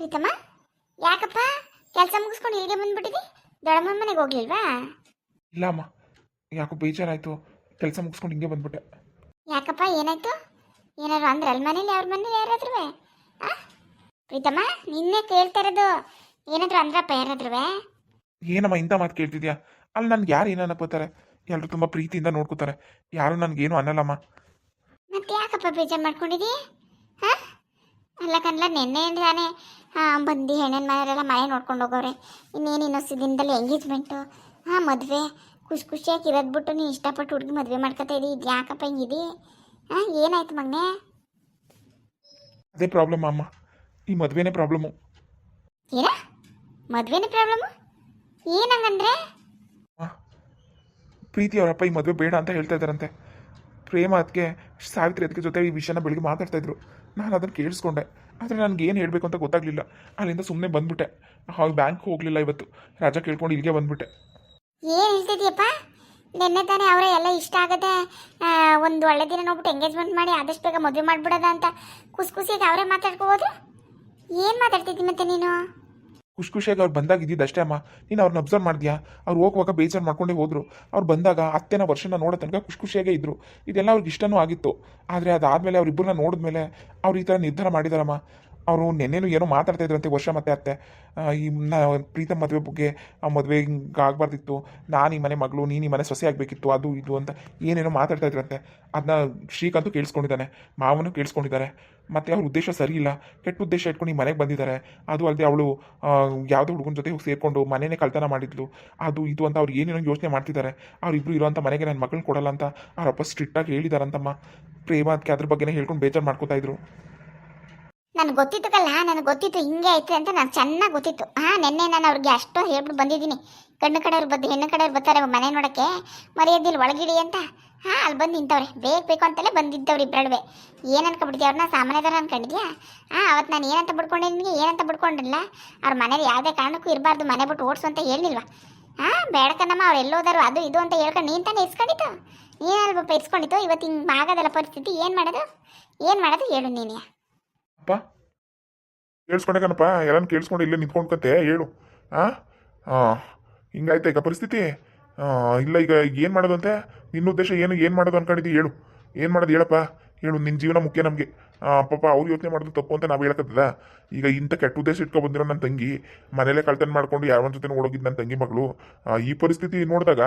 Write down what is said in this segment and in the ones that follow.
ಪ್ರೀತಮ್ಮ? ಯಾಕಪ್ಪ? ಕೆಲಸ ಮುಗಿಸ್ಕೊಂಡು ಇಲ್ಲಿಗೆ ಬಂದ್ಬಿಟ್ಟಿದಿ? ದೊಡ್ಡಮ್ಮ ಮನೆಗೆ ಹೋಗ್ಲಿಲ್ವಾ? ಇಲ್ಲ ಅಮ್ಮ ಯಾಕೋ ಬೇಜಾರಾಯ್ತು. ಕೆಲಸ ಮುಗಿಸ್ಕೊಂಡು ಹಿಂಗೆ ಬಂದ್ಬಿಟ್ಟೆ. ಯಾಕಪ್ಪ ಏನಾಯ್ತು? ಏನಾರು ಅಂದ್ರೆ ಅಲ್ಲಿ ಮನೇಲಿ ಅವ್ರ ಮನೇಲಿ ಯಾರಾದ್ರೂ ಪ್ರೀತಮ್ಮ ನಿನ್ನೆ ಕೇಳ್ತಾ ಇರೋದು ಏನಾದ್ರು ಅಂದ್ರಪ್ಪ ಯಾರಾದ್ರೂ ಏನಮ್ಮ ಇಂಥ ಮಾತು ಕೇಳ್ತಿದ್ಯಾ? ಅಲ್ಲಿ ನನ್ಗೆ ಯಾರು ಏನು ಅನ್ನಪೋತಾರೆ ಎಲ್ಲರೂ ತುಂಬ ಪ್ರೀತಿಯಿಂದ ನೋಡ್ಕೋತಾರೆ. ಯಾರು ನನಗೇನು ಅನ್ನಲ್ಲಮ್ಮ? ಮತ್ತೆ ಯಾಕಪ್ಪ ಬೇಜಾರು ಮಾಡ್ಕೊಂಡಿದಿ? ಹಾ? ಅಲ್ಲ ಕನ್ಲ ನಿನ್ನೆ ತಾನೇ ಹಾಂ ಬಂದು ಹೆಣ್ಣಿನ ಮನೆಯವರೆಲ್ಲ ಮನೆ ನೋಡ್ಕೊಂಡು ಹೋಗೋರೆ ಇನ್ನೇನು ಇನ್ನೊಂದು ದಿನದಲ್ಲಿ ಎಂಗೇಜ್ಮೆಂಟು? ಹಾಂ ಮದುವೆ. ಖುಷಿ ಖುಷಿಯಾಗಿ ಇರೋದು ಬಿಟ್ಟು ನೀನು ಇಷ್ಟಪಟ್ಟು ಹುಡುಗಿ ಮದುವೆ ಮಾಡ್ಕೊತಾ ಇದ್ದೀ ಇದು ಯಾಕಪ್ಪ ಹಿಂಗಿದಿ? ಹಾಂ ಏನಾಯ್ತು ಮಗನೇ? ಅದೇ ಪ್ರಾಬ್ಲಮ್ ಅಮ್ಮ. ಈ ಮದುವೆನೇ ಪ್ರಾಬ್ಲಮ್ಮು ಏನ? ಮದುವೆನೇ ಪ್ರಾಬ್ಲಮ್ಮು ಏನಂಗಂದ್ರೆ ಪ್ರೀತಿ ಅವರಪ್ಪ ಈ ಮದುವೆ ಬೇಡ ಅಂತ ಹೇಳ್ತಾ ಇದ್ದಾರಂತೆ. ಪ್ರೇಮ ಅದಕ್ಕೆ ಸಾವಿತ್ರಿ ಅದಕ್ಕೆ ಜೊತೆ ಈ ವಿಷಯನ ಬೆಳಿಗ್ಗೆ ಮಾತಾಡ್ತಾ ಇದ್ರು. ನಾನು ಅದನ್ನು ಕೇಳಿಸ್ಕೊಂಡೆ. ಆದರೆ ನನಗೆ ಏನು ಹೇಳಬೇಕು ಅಂತ ಗೊತ್ತಾಗಲಿಲ್ಲ. ಅಲ್ಲಿಂದ ಸುಮ್ಮನೆ ಬಂದ್ಬಿಟ್ಟೆ. ಹಾಗೆ ಬ್ಯಾಂಕ್ ಹೋಗಲಿಲ್ಲ ಇವತ್ತು. ರಾಜಾ ಕೇಳ್ಕೊಂಡು ಇಲ್ಲಿಗೆ ಬಂದ್ಬಿಟ್ಟೆ. ಏನು ಹೇಳ್ತಿದ್ಯಪ್ಪ? ನಿನ್ನೆ ತಾನೇ ಅವರೇ ಎಲ್ಲ ಇಷ್ಟ ಆಗದೆ ಒಂದು ಒಳ್ಳೆ ದಿನ ನೋಡ್ಬಿಟ್ಟು ಎಂಗೇಜ್ಮೆಂಟ್ ಮಾಡಿ ಆದಷ್ಟು ಬೇಗ ಮದುವೆ ಮಾಡಿಬಿಡೋದ ಅಂತ ಖುಷಿ ಖುಷಿಯಾಗಿ ಅವರೇ ಮಾತಾಡ್ಕೋಬೋದು ಏನು ಮಾತಾಡ್ತಿದ್ದಿ ಮತ್ತೆ ನೀನು? ಖುಷಿ ಖುಷಿಯಾಗಿ ಅವ್ರು ಬಂದಾಗ ಇದ್ದಿದ್ದು ಅಷ್ಟೇ ಅಮ್ಮ. ನೀನು ಅವ್ರನ್ನ ಅಬ್ಸರ್ವ್ ಮಾಡಿದ್ಯಾ? ಅವ್ರು ಹೋಗುವಾಗ ಬೇಜಾರು ಮಾಡ್ಕೊಂಡೇ ಹೋದರು. ಅವ್ರು ಬಂದಾಗ ಅತ್ತೆನ ವರ್ಷನ ನೋಡೋ ತನಕ ಖುಷಿ ಖುಷಿಯಾಗೇ ಇದ್ದರು ಇದೆಲ್ಲ ಅವ್ರಿಗೆ ಇಷ್ಟನೂ ಆಗಿತ್ತು. ಆದರೆ ಅದಾದಮೇಲೆ ಅವ್ರಿಬ್ಬರನ್ನ ನೋಡಿದ್ಮೇಲೆ ಅವ್ರು ಈ ಥರ ನಿರ್ಧಾರ ಮಾಡಿದಾರಮ್ಮ. ಅವರು ನೆನ್ನೆನೂ ಏನೋ ಮಾತಾಡ್ತಾ ಇದ್ರಂತೆ ವರ್ಷ ಮತ್ತೆ ಅತ್ತೆ. ಈ ಪ್ರೀತಮ್ ಮದುವೆ ಬಗ್ಗೆ, ಆ ಮದುವೆ ಹಿಂಗೆ ಆಗಬಾರ್ದಿತ್ತು. ನಾನು ಈ ಮನೆ ಮಗಳು, ನೀನು ಈ ಮನೆ ಸೊಸೆ ಆಗಬೇಕಿತ್ತು, ಅದು ಇದು ಅಂತ ಏನೇನೋ ಮಾತಾಡ್ತಾ ಇದ್ರಂತೆ ಅದನ್ನ ಶ್ರೀಕಾಂತು ಕೇಳಿಸ್ಕೊಂಡಿದ್ದಾನೆ, ಮಾವನು ಕೇಳಿಸ್ಕೊಂಡಿದ್ದಾರೆ. ಮತ್ತು ಅವ್ರ ಉದ್ದೇಶ ಸರಿ ಇಲ್ಲ. ಕೆಟ್ಟ ಉದ್ದೇಶ ಇಟ್ಕೊಂಡು ಈ ಮನೆಗೆ ಬಂದಿದ್ದಾರೆ. ಅದು ಅಲ್ಲದೆ ಅವಳು ಯಾವುದೋ ಹುಡುಗನ ಜೊತೆ ಹೋಗಿ ಸೇರಿಕೊಂಡು ಮನೆಯೇ ಕಳ್ತನ ಮಾಡಿದ್ಲು. ಅದು ಇದು ಅಂತ ಅವ್ರು ಏನೇನೋ ಯೋಚನೆ ಮಾಡ್ತಿದ್ದಾರೆ. ಅವರಿಬ್ಬರು ಇರೋಂಥ ಮನೆಗೆ ನನ್ನ ಮಗಳನ್ನ ಕೊಡಲ್ಲ ಅಂತ ಅವ್ರಪ್ಪ ಸ್ಟ್ರಿಕ್ಟಾಗಿ ಹೇಳಿದಾರಂತಮ್ಮ. ಪ್ರೇಮ ಅದಕ್ಕೆ ಅದ್ರ ಬಗ್ಗೆನೇ ಹೇಳ್ಕೊಂಡು ಬೇಜಾರು ಮಾಡ್ಕೋತಾ ಇದ್ರು. ನನಗೆ ಗೊತ್ತಿತ್ತು ಕಲ್ಲ ನನಗೆ ಗೊತ್ತಿತ್ತು, ಹಿಂಗೆ ಐತೆ ಅಂತ ನಾನು ಚೆನ್ನಾಗಿ ಗೊತ್ತಿತ್ತು. ಹಾಂ, ನಿನ್ನೆ ನಾನು ಅವ್ರಿಗೆ ಅಷ್ಟೋ ಹೇಳ್ಬಿಟ್ಟು ಬಂದಿದ್ದೀನಿ. ಗಂಡು ಕಡೆಯವ್ರು ಬಂದು, ಹೆಣ್ಣು ಕಡೆಯವ್ರು ಬರ್ತಾರೆ ಮನೆ ನೋಡೋಕ್ಕೆ. ಮರೆಯೋದಿಲ್ಲ ಒಳಗಿಡಿ ಅಂತ. ಹಾಂ ಅಲ್ಲಿ ಬಂದು ನಿಂತವ್ರೆ. ಬೇಕು ಬೇಕು ಅಂತಲೇ ಬಂದಿದ್ದವ್ರು ಇಬ್ಬರಡುವೆ ಏನು ಅನ್ಕೊಬಿಡ್ತೀವಿ ಅವ್ರನ್ನ ಸಾಮಾನ್ಯದವ್ರು ಅನ್ಕೊಂಡಿದ್ಯಾ? ಹಾಂ ಅವತ್ತು ನಾನು ಏನಂತ ಬಿಡ್ಕೊಂಡೆ ನಿನಗೆ? ಏನಂತ ಬಿಡ್ಕೊಂಡಿಲ್ಲ ಅವ್ರ ಮನೇಲಿ ಯಾವುದೇ ಕಾರಣಕ್ಕೂ ಇರಬಾರ್ದು, ಮನೆ ಬಿಟ್ಟು ಓಡಿಸು ಅಂತ ಹೇಳಿಲ್ವಾ ಹಾಂ ಬೇಡಕನಮ್ಮ ಅವ್ರು ಎಲ್ಲೋದಾರು ಅದು ಇದು ಅಂತ ಹೇಳ್ಕೊಂಡು ನೀನು ತಾನೇ ಇಸ್ಕೊಂಡಿತ್ತು ನೀನಲ್ವಪ್ಪ ಇಸ್ಕೊಂಡಿತ್ತು ಇವತ್ತು ಹಿಂಗೆ ಆಗೋದಲ್ಲ ಪರಿಸ್ಥಿತಿ. ಏನು ಮಾಡೋದು? ಏನು ಮಾಡೋದು? ಹೇಳು ನೀನೇ. ಅಪ್ಪ ಕೇಳಿಸ್ಕೊಂಡೆ ಕಣಪ್ಪ, ಎಲ್ಲಾನು ಕೇಳಿಸ್ಕೊಂಡು ಇಲ್ಲೇ ನಿಂತ್ಕೊಂಡ್ಕಂತೆ, ಹೇಳು. ಹಾಂ ಹಾಂ ಹಿಂಗಾಯ್ತಾ ಈಗ ಪರಿಸ್ಥಿತಿ? ಇಲ್ಲ ಈಗ ಏನು ಮಾಡೋದು ಅಂತೆ ನಿನ್ನ ಉದ್ದೇಶ ಏನು ಏನು ಮಾಡೋದು ಅನ್ಕೊಂಡಿದ್ದೀವಿ ಹೇಳು. ಏನು ಮಾಡೋದು ಹೇಳಪ್ಪ? ಹೇಳು ನಿನ್ನ ಜೀವನ ಮುಖ್ಯ ನಮಗೆ. ಪಾಪ ಅವ್ರು ಯೋಚನೆ ಮಾಡಿದ್ರು ತಪ್ಪು ಅಂತ ನಾವು ಹೇಳಕತ್ತದ ಈಗ ಇಂಥ ಕೆಟ್ಟ ಉದ್ದೇಶ ಇಟ್ಕೊ ಬಂದಿರೋ ನನ್ನ ತಂಗಿ, ಮನೇಲೆ ಕಳ್ತನ ಮಾಡ್ಕೊಂಡು ಯಾರ ಜೊತೆ ಓಡೋಗಿದ್ದು ನನ್ನ ತಂಗಿ ಮಗಳು ಈ ಪರಿಸ್ಥಿತಿ ನೋಡಿದಾಗ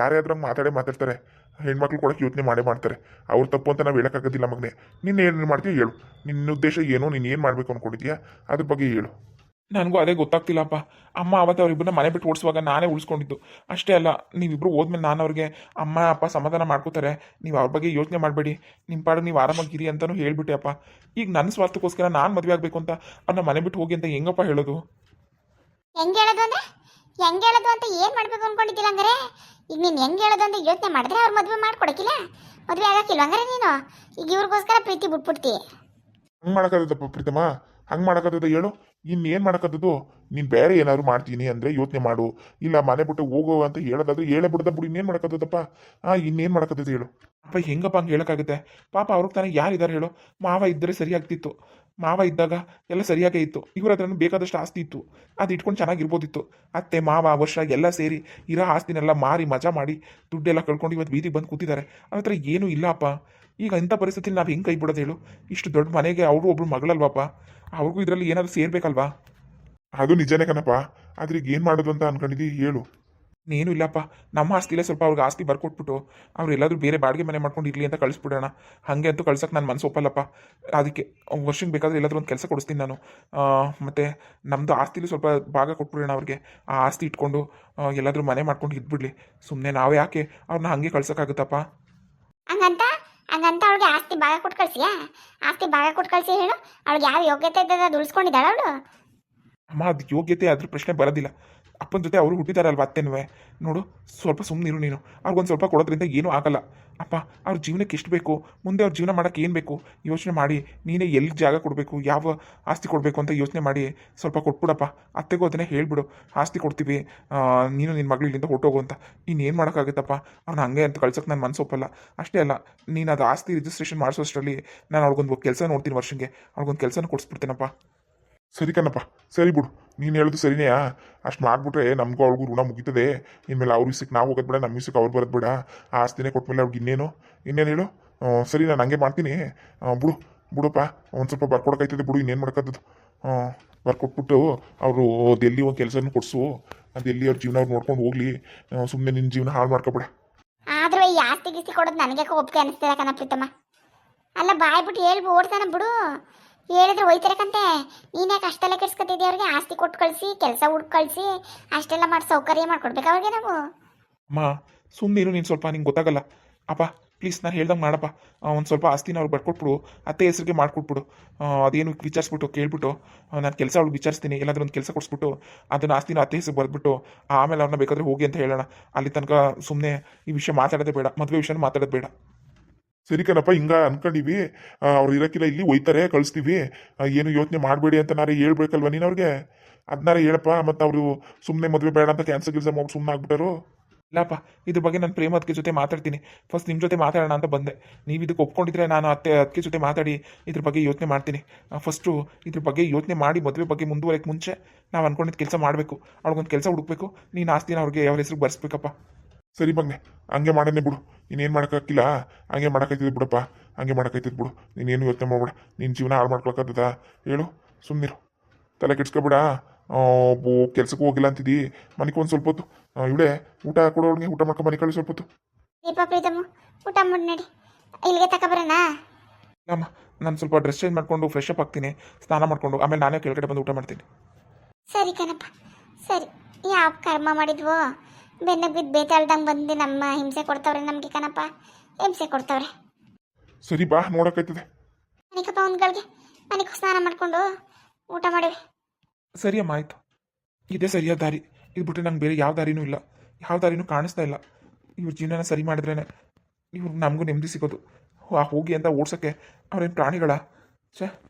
ಯಾರೇ ಅದ್ರಾಗ ಮಾತಾಡೇ ಮಾತಾಡ್ತಾರೆ. ಹೆಣ್ಮಕ್ಳು ಕೊಡೋಕೆ ಯೋಚನೆ ಮಾಡೇ ಮಾಡ್ತಾರೆ. ಅವ್ರು ತಪ್ಪು ಅಂತ ನಾವು ಹೇಳೋಕ್ಕಾಗೋದಿಲ್ಲ ಮಗನೇ. ನೀನು ಏನು ಮಾಡ್ತೀಯ ಹೇಳು. ನಿನ್ನ ಉದ್ದೇಶ ಏನು, ನೀನು ಏನು ಮಾಡಬೇಕು ಅಂದ್ಕೊಂಡಿದ್ಯಾ ಅದ್ರ ಬಗ್ಗೆ ಹೇಳು. ನನಗೂ ಅದೇ ಗೊತ್ತಾಗ್ತಿಲ್ಲಪ್ಪ. ಅಮ್ಮ ಅವತ್ತು ಅವರಿಬ್ಬರನ್ನ ಮನೆ ಬಿಟ್ಟು ಓಡಿಸುವಾಗ ನಾನೇ ಉಳಿಸ್ಕೊಂಡಿದ್ದು. ಅಷ್ಟೇ ಅಲ್ಲ ನೀವಿಬ್ಬರು ಹೋದ್ಮೇಲೆ ನಾನು ಅವ್ರಿಗೆ ಅಮ್ಮ ಅಪ್ಪ ಸಮಾಧಾನ ಮಾಡ್ಕೋತಾರೆ. ನೀವು ಅವ್ರ ಬಗ್ಗೆ ಯೋಚನೆ ಮಾಡಬೇಡಿ. ನಿಮ್ಮ ಪಾಡು ನೀವು ಆರಾಮಾಗಿರಿ ಅಂತಲೂ ಹೇಳ್ಬಿಟ್ಟೆ ಅಪ್ಪ ಈಗ ನನ್ನ ಸ್ವಾರ್ಥಕ್ಕೋಸ್ಕರ ನಾನು ಮದುವೆ ಆಗಬೇಕು ಅಂತ ಅವ್ರನ್ನ ಮನೆ ಬಿಟ್ಟು ಹೋಗಿ ಅಂತ ಹೆಂಗಪ್ಪ ಹೇಳೋದು? ಹೆಂಗೆ ಹೇಳೋದು ಅಂದ್ರೆ? ಹೆಂಗೆ ಹೇಳೋದು ಅಂತ ಏನು ಮಾಡಬೇಕು ಅನ್ಕೊಂಡಿದ್ದಿಲ್ಲ ಹಂಗಾರೆ? ಈಗ ನೀನು ಹೆಂಗೆ ಹೇಳೋದು ಅಂತ ಯೋಚನೆ ಮಾಡಿದ್ರೆ ಅವ್ರು ಮದುವೆ ಮಾಡ್ಕೊಡಕಿಲ್ಲ? ಮದುವೆ ಆಗಕ್ಕಿಲ್ಲ ಹಂಗಾರೆ ನೀನು? ಈಗ ಇವ್ರಿಗೋಸ್ಕರ ಪ್ರೀತಿ ಬಿಟ್ಬಿಡ್ತಿ. ಹಂಗೆ ಮಾಡೋಕ್ಕಾಗುತ್ತಪ್ಪ ಪ್ರೀತಮ್ಮ? ಹಂಗೆ ಮಾಡೋಕ್ಕಾಗುತ್ತೆ ಹೇಳು. ಇನ್ನೇನು ಮಾಡೋಕ್ಕಂಥದ್ದು ನೀನು ಬೇರೆ ಏನಾದ್ರು ಮಾಡ್ತೀನಿ ಅಂದರೆ ಯೋಚನೆ ಮಾಡು. ಇಲ್ಲ ಮನೆ ಬಿಟ್ಟು ಹೋಗು ಅಂತ ಹೇಳೋದಾದ್ರೆ ಹೇಳೇ ಬಿಡ್ದ ಬಿಡು, ಇನ್ನೇನು ಮಾಡೋಕ್ಕಾಗದಪ್ಪ ಹಾಂ ಇನ್ನೇನು ಮಾಡೋಕ್ಕಾಗದು ಹೇಳು. ಅಪ್ಪ ಹೆಂಗಪ್ಪ ಹಂಗೆ ಹೇಳೋಕ್ಕಾಗುತ್ತೆ? ಪಾಪ ಅವ್ರಿಗೆ ತಾನೇ ಯಾರಿದ್ದಾರೆ ಹೇಳು? ಮಾವ ಇದ್ದರೆ ಸರಿಯಾಗ್ತಿತ್ತು. ಮಾವ ಇದ್ದಾಗ ಎಲ್ಲ ಸರಿಯಾಗೇ ಇತ್ತು. ಇವ್ರ ಹತ್ರನೂ ಬೇಕಾದಷ್ಟು ಆಸ್ತಿ ಇತ್ತು. ಅದು ಇಟ್ಕೊಂಡು ಚೆನ್ನಾಗಿರ್ಬೋದಿತ್ತು. ಅತ್ತೆ, ಮಾವ, ವರ್ಷ ಎಲ್ಲ ಸೇರಿ ಇರೋ ಆಸ್ತಿನೆಲ್ಲ ಮಾರಿ ಮಜಾ ಮಾಡಿ ದುಡ್ಡೆಲ್ಲ ಕಳ್ಕೊಂಡು ಇವತ್ತು ಬೀದಿಗೆ ಬಂದು ಕೂತಿದ್ದಾರೆ ಅವ್ರ ಹತ್ರ ಏನೂ ಇಲ್ಲಪ್ಪ. ಈಗ ಇಂಥ ಪರಿಸ್ಥಿತಿಲಿ ನಾವು ಹೆಂಗೆ ಕೈ ಬಿಡೋದು ಹೇಳು? ಇಷ್ಟು ದೊಡ್ಡ ಮನೆಗೆ ಅವರು ಒಬ್ರು ಮಗಳಲ್ವಪ್ಪ? ಅವ್ರಿಗೂ ಇದರಲ್ಲಿ ಏನಾದರೂ ಸೇರ್ಬೇಕಲ್ವಾ? ಅದು ನಿಜನೇ ಕಣಪ್ಪ. ಆದ್ರೆ ಈಗ ಏನು ಮಾಡೋದು ಅಂತ ಅನ್ಕೊಂಡಿದ್ದಿ ಹೇಳು. ನೀನು ಇಲ್ಲಪ್ಪ. ನಮ್ಮ ಆಸ್ತಿಲೇ ಸ್ವಲ್ಪ ಅವ್ರಿಗೆ ಆಸ್ತಿ ಬರ್ಕೊಟ್ಬಿಟ್ಟು ಅವ್ರು ಎಲ್ಲಾದರೂ ಬೇರೆ ಬಾಡಿಗೆ ಮನೆ ಮಾಡ್ಕೊಂಡು ಇರಲಿ ಅಂತ ಕಳಿಸ್ಬಿಡೋಣ. ಹಾಗೆ ಅಂತೂ ಕಳ್ಸೋಕೆ ನನ್ನ ಮನಸ್ಸು ಒಪ್ಪಲ್ಲಪ್ಪ. ಅದಕ್ಕೆ ವರ್ಷಕ್ಕೆ ಬೇಕಾದ್ರೆ ಎಲ್ಲಾದರೂ ಒಂದು ಕೆಲಸ ಕೊಡಿಸ್ತೀನಿ ನಾನು. ಮತ್ತು ನಮ್ಮದು ಆಸ್ತಿಲಿ ಸ್ವಲ್ಪ ಭಾಗ ಕೊಟ್ಬಿಡೋಣ ಅವ್ರಿಗೆ. ಆ ಆಸ್ತಿ ಇಟ್ಕೊಂಡು ಎಲ್ಲಾದರೂ ಮನೆ ಮಾಡ್ಕೊಂಡು ಇದ್ಬಿಡ್ಲಿ. ಸುಮ್ಮನೆ ನಾವು ಯಾಕೆ? ಅವ್ರನ್ನ ಹಾಗೆ ಕಳ್ಸೋಕ್ಕಾಗುತ್ತಪ್ಪ? ಹಂಗಂತ ಅವಳಿಗೆ ಆಸ್ತಿ ಭಾಗ ಕೊಟ್ಟು ಕಳ್ಸಿಯಾ? ಆಸ್ತಿ ಭಾಗ ಕೊಟ್ಟು ಕಳ್ಸಿ ಹೇಳು. ಅವಳಿಗೆ ಯಾವ ಯೋಗ್ಯತೆ ಇದ್ದದ ಅದು ಅವಳು? ಅಮ್ಮ, ಅದು ಯೋಗ್ಯತೆ ಅದ್ರ ಪ್ರಶ್ನೆ ಬರೋದಿಲ್ಲ. ಅಪ್ಪನ ಜೊತೆ ಅವರು ಹುಟ್ಟಿದಾರಲ್ವ ಅತ್ತೆನುವೆ ನೋಡು, ಸ್ವಲ್ಪ ಸುಮ್ಮನಿರು ನೀನು. ಅವ್ರಿಗೊಂದು ಸ್ವಲ್ಪ ಕೊಡೋದ್ರಿಂದ ಏನೂ ಆಗಲ್ಲ. ಅಪ್ಪ, ಅವ್ರ ಜೀವನಕ್ಕೆ ಎಷ್ಟು ಬೇಕು? ಮುಂದೆ ಅವ್ರ ಜೀವನ ಮಾಡೋಕ್ಕೆ ಏನು ಬೇಕು? ಯೋಚನೆ ಮಾಡಿ, ನೀನೇ ಎಲ್ಲಿ ಜಾಗ ಕೊಡಬೇಕು? ಯಾವ ಆಸ್ತಿ ಕೊಡಬೇಕು ಅಂತ ಯೋಚನೆ ಮಾಡಿ, ಸ್ವಲ್ಪ ಕೊಟ್ಬಿಡಪ್ಪ. ಅತ್ತೆಗೂ ಅದನ್ನೇ ಹೇಳಿಬಿಡು. ಆಸ್ತಿ ಕೊಡ್ತೀವಿ. ನೀನು ನಿನ್ನ ಮಗಳು ಇಲ್ಲಿಂದ ಹೊಟ್ಟೋಗು ಅಂತ. ಏನು ಮಾಡೋಕ್ಕಾಗುತ್ತಪ್ಪ? ಅವ್ನು ಹಂಗೆ ಅಂತ ಕಳ್ಸೋಕೆ ನನ್ನ ಮನಸ್ಸು ಒಪ್ಪಲ್ಲ. ಅಷ್ಟೇ ಅಲ್ಲ, ನೀನು ಅದು ಆಸ್ತಿ ರಿಜಿಸ್ಟ್ರೇಷನ್ ಮಾಡಿಸೋಷ್ಟರಲ್ಲಿ ನಾನು ಅವ್ರಿಗೊಂದು ಕೆಲಸ ನೋಡ್ತೀನಿ ವರ್ಷಕ್ಕೆ ಅವ್ರಿಗೊಂದು ಕೆಲಸನ ಕೊಡಿಸ್ಬಿಡ್ತೀನಪ್ಪ. ಸರಿ ಕಣಪ್ಪ ಸರಿ ಬಿಡು. ನೀನು ಹೇಳೋದು ಸರಿನೇ ಅಷ್ಟು ಮಾಡಿಬಿಟ್ರೆ ನಮಗೂ ಅವ್ರಿಗೂ ಋಣ ಮುಗೀತದೆ. ಇನ್ಮೇಲೆ ಅವ್ರ ಇಸಕ್ಕೆ ನಾವು ಹೋಗೋದು ಬೇಡ ನಮ್ಮ ಇಸಕ್ಕೆ ಅವ್ರು ಬರೋದು ಬೇಡ. ಆ ಆಸ್ತಿನೇ ಕೊಟ್ಮೇಲೆ ಅವ್ರಿಗೆ ಇನ್ನೇನು? ಇನ್ನೇನು ಹೇಳು? ಸರಿ, ನಾನು ಹಂಗೆ ಮಾಡ್ತೀನಿ. ಬಿಡು, ಬಿಡಪ್ಪ. ಒಂದು ಸ್ವಲ್ಪ ಬರ್ಕೊಡೋಕೈತದೆ ಬಿಡು, ಇನ್ನೇನು ಮಾಡ್ಕೋತದ್ದು ಬರ್ಕೊಟ್ಬಿಟ್ಟು ಅವರು ಡೆಲ್ಲಿ ಒಂದು ಕೆಲಸನೂ ಕೊಡಿಸು. ಅದು ಎಲ್ಲಿ ಅವ್ರ ಜೀವನ ಅವ್ರು ನೋಡ್ಕೊಂಡು ಹೋಗ್ಲಿ. ಸುಮ್ಮನೆ ನಿನ್ನ ಜೀವನ ಹಾಳು ಮಾಡ್ಕೊಬೇಡ. ಆದರೂ ಈ ಆಸ್ತಿ ಕೊಡೋದು ನನಗೆ ಒಪ್ಪಿಗೆ ಅನಿಸ್ತದೆ ಕಣ ಪ್ರೀತಮ್ಮ. ಅಲ್ಲ ಬಾಯ್ಬಿಟ್ಟು ಹೇಳ್ಬಿ ಓಡ್ತಾನೆ ಬಿಡು. ಹೇಳಿದ್ರೆ ಒಯ್ತಿರಕಂತೆ ನೀನ್ ಯಾಕೆ ಅಷ್ಟೆಲ್ಲ ಕೆಡ್ಸ್ಕೊತಿದ್ಯ ಅವ್ರಿಗೆ? ಆಸ್ತಿ ಕೊಟ್ಟು ಕಳಿಸಿ, ಕೆಲಸ ಹುಡ್ಕ್ ಕಳಿಸಿ, ಅಷ್ಟೆಲ್ಲ ಮಾಡಿ ಸೌಕರ್ಯ ಮಾಡ್ಕೊಡ್ಬೇಕು ಅವ್ರಿಗೆ ನಾವು. ಅಮ್ಮ ಸುಮ್ಮನಿರು ನೀನು ಸ್ವಲ್ಪ, ನಿಂಗೆ ಗೊತ್ತಾಗಲ್ಲ. ಅಪ್ಪ ಪ್ಲೀಸ್ ನಾನು ಹೇಳ್ದಂಗೆ ಮಾಡಪ್ಪ. ಒಂದು ಸ್ವಲ್ಪ ಆಸ್ತಿನ ಅವ್ರಿಗೆ ಬರ್ಕೊಟ್ಬಿಡು, ಅತ್ತೆ ಹೆಸರಿಗೆ ಮಾಡ್ಕೊಟ್ಬಿಡು. ಅದೇನು ವಿಚಾರಿಸ್ಬಿಟ್ಟು, ಕೇಳ್ಬಿಟ್ಟು ನಾನು ಕೆಲಸ ಅವ್ಳಿಗೆ ವಿಚಾರಿಸ್ತೀನಿ, ಎಲ್ಲಾದರೂ ಒಂದು ಕೆಲಸ ಕೊಡಿಸ್ಬಿಟ್ಟು, ಅದನ್ನು ಆಸ್ತಿನ ಅತ್ತೆ ಹೆಸರು ಬರೆದ್ಬಿಟ್ಟು, ಆಮೇಲೆ ಅವ್ರನ್ನ ಬೇಕಾದ್ರೆ ಹೋಗಿ ಅಂತ ಹೇಳೋಣ. ಅಲ್ಲಿ ತನಕ ಸುಮ್ಮನೆ ಈ ವಿಷಯ ಮಾತಾಡೋದೇ ಬೇಡ, ಮದುವೆ ವಿಷಯನ ಮಾತಾಡೋದು ಬೇಡ. ಸರಿ ಕಣಪ್ಪ, ಹಿಂಗ ಅನ್ಕೊಂಡಿವಿ. ಅವ್ರು ಇರಕ್ಕಿಲ್ಲ ಇಲ್ಲಿ ಒಯ್ತಾರೆ, ಕಳಿಸ್ತೀವಿ. ಏನು ಯೋಚನೆ ಮಾಡಬೇಡಿ ಅಂತ ನಾರೇ ಹೇಳ್ಬೇಕಲ್ವ ನೀನು ಅವ್ರಿಗೆ? ಅದನ್ನಾರ ಹೇಳಪ್ಪ, ಮತ್ತು ಅವರು ಸುಮ್ಮನೆ ಮದುವೆ ಬೇಡ ಅಂತ ಕ್ಯಾನ್ಸಲ್ ಗಿಲ್ಸ ಮಾಡಿ ಸುಮ್ಮನೆ ಆಗ್ಬಿಟ್ಟರು. ಇಲ್ಲಪ್ಪ, ಇದ್ರ ಬಗ್ಗೆ ನಾನು ಪ್ರೇಮ ಅದಕ್ಕೆ ಜೊತೆ ಮಾತಾಡ್ತೀನಿ. ಫಸ್ಟ್ ನಿಮ್ಮ ಜೊತೆ ಮಾತಾಡೋಣ ಅಂತ ಬಂದೆ. ನೀವು ಇದಕ್ಕೆ ಒಪ್ಕೊಂಡಿದ್ರೆ ನಾನು ಅತ್ತೆ ಅದಕ್ಕೆ ಜೊತೆ ಮಾತಾಡಿ ಇದ್ರ ಬಗ್ಗೆ ಯೋಚನೆ ಮಾಡ್ತೀನಿ. ಫಸ್ಟು ಇದ್ರ ಬಗ್ಗೆ ಯೋಚನೆ ಮಾಡಿ ಮದುವೆ ಬಗ್ಗೆ ಮುಂದುವರೆಕ್ಕೆ ಮುಂಚೆ ನಾವು ಅನ್ಕೊಂಡಿದ್ದು ಕೆಲಸ ಮಾಡಬೇಕು. ಅವ್ಳಿಗೊಂದು ಕೆಲಸ ಹುಡುಕ್ಬೇಕು. ನೀನು ಆಸ್ತಿನ ಅವ್ರಿಗೆ ಯಾವ ಹೆಸರು ಬರ್ಸ್ಬೇಕಪ್ಪ. ಸರಿ ಮಗ್ನೆ ಹಂಗೆ ಮಾಡನೆ ಬಿಡು. ಇನ್ನೇನು ಮಾಡೋಕ್ಕಾಗಿಲ್ಲ ಹಂಗೆ ಮಾಡೋಕೈತಿದ್ ಬಿಡಪ್ಪ. ಹಂಗೆ ಮಾಡೋಕೈತಿದ್ ಬಿಡು. ನೀನೇನು ಯೋಚನೆ ಮಾಡ್ಬೇಡ. ನಿನ್ನ ಜೀವನ ಹಾಳು ಮಾಡ್ಕೊಳಕ್ಕತ್ತದ ಹೇಳು ಸುಮ್ಮನಿರು ತಲೆ ಕೆಡ್ಸ್ಕೊಬೇಡ. ಕೆಲ್ಸಕ್ಕೆ ಹೋಗಿಲ್ಲ ಅಂತಿದ್ದಿ ಮನೆಗೆ ಒಂದು ಸ್ವಲ್ಪ ಹೊತ್ತು. ಇವಳೆ ಊಟ ಕೊಡೋಳಿಗೆ ಊಟ ಮಾಡ್ಕೊಂಡು ಮನೆ ಕಳಿ ಸ್ವಲ್ಪ ಹೊತ್ತು. ದೀಪ ಪ್ರೀತಮ್ಮ ಊಟ ಮಾಡಿ ನಡಿ. ಇಲ್ಲಿಗೆ ತಗೊಬರೋಣ ಅಮ್ಮ ನಾನು ಸ್ವಲ್ಪ ಡ್ರೆಸ್ ಚೇಂಜ್ ಮಾಡ್ಕೊಂಡು ಫ್ರೆಶ್ ಅಪ್ ಆಗ್ತೀನಿ. ಸ್ನಾನ ಮಾಡಿಕೊಂಡು ಆಮೇಲೆ ನಾನೇ ಕೆಳಗಡೆ ಬಂದು ಊಟ ಮಾಡ್ತೀನಿ. ಸರಿ ಕಣಪ್ಪ. ಸರಿ ಯಾವ ಕರ್ಮ ಮಾಡಿದ್ವೋ? ಬೆನ್ನ ಬಿದ್ದು ಬೇತಾಳ್ದಂಗೆ ಬಂದು ನಮ್ಮ ಹಿಂಸೆ ಕೊಡ್ತಾವ್ರೆ ನಮಗೆ ಕಣಪ್ಪ. ಹಿಂಸೆ ಕೊಡ್ತಾವ್ರೆ. ಸರಿ ಬಾ ನೋಡೋಕೈತದೆ ಒಂದ್ ಗಳಿಗೆ ಮನೆಗೆ ಸ್ನಾನ ಮಾಡ್ಕೊಂಡು ಊಟ ಮಾಡಿವಿ. ಸರಿ ಅಮ್ಮ ಆಯ್ತು. ಇದೇ ಸರಿಯಾದ ದಾರಿ. ಇದು ಬಿಟ್ಟರೆ ನಂಗೆ ಬೇರೆ ಯಾವ ದಾರಿನೂ ಇಲ್ಲ. ಯಾವ ದಾರಿನೂ ಕಾಣಿಸ್ತಾ ಇಲ್ಲ. ಇವ್ರ ಜೀವನನ ಸರಿ ಮಾಡಿದ್ರೇನೆ ಇವ್ರು ನಮಗೂ ನೆಮ್ಮದಿ ಸಿಗೋದು. ಆ ಹೋಗಿ ಅಂತ ಓಡ್ಸೋಕ್ಕೆ ಅವ್ರೇನು ಪ್ರಾಣಿಗಳ? ಛೇ.